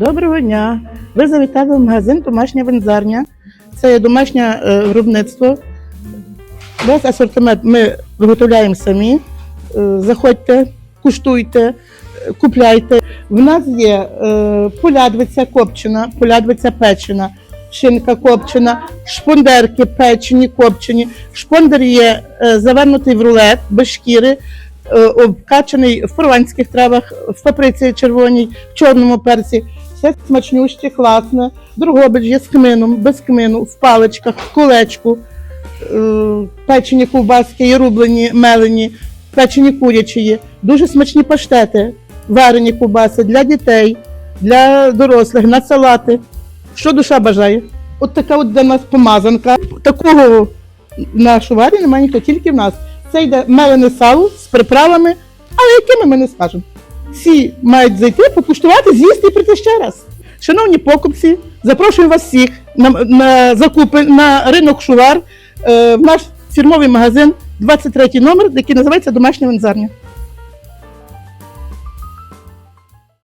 Доброго дня! Ви завітали в магазин Домашня винзарня. Це є домашнє е, виробництво. Весь асортимент ми виготовляємо самі. Е, Заходьте, куштуйте, е, купляйте. В нас є полядвиця копчена, полядвиця печена, шинка копчена, шпондерки печені, копчені. Шпондер є завернутий в рулет без шкіри, обкачаний в прованських травах, в паприці червоній, в чорному перці. Все смачнюще, класне. Другобич є з кмином, без кмину, в паличках, в кулечку, е, печені ковбаски, є рублені, мелені, печені курячі є. Дуже смачні паштети, варені ковбаси для дітей, для дорослих, на салати. Що душа бажає? От така от для нас помазанка. Такого в нашій варі немає ніхто, тільки в нас. Це йде мелене сало з приправами, але якими ми не скажемо. Всі мають зайти, покуштувати, з'їсти і прийти ще раз. Шановні покупці, запрошую вас всіх на, на закупи на ринок Шувар, е, в наш фірмовий магазин, 23 номер, який називається Домашня винзарня.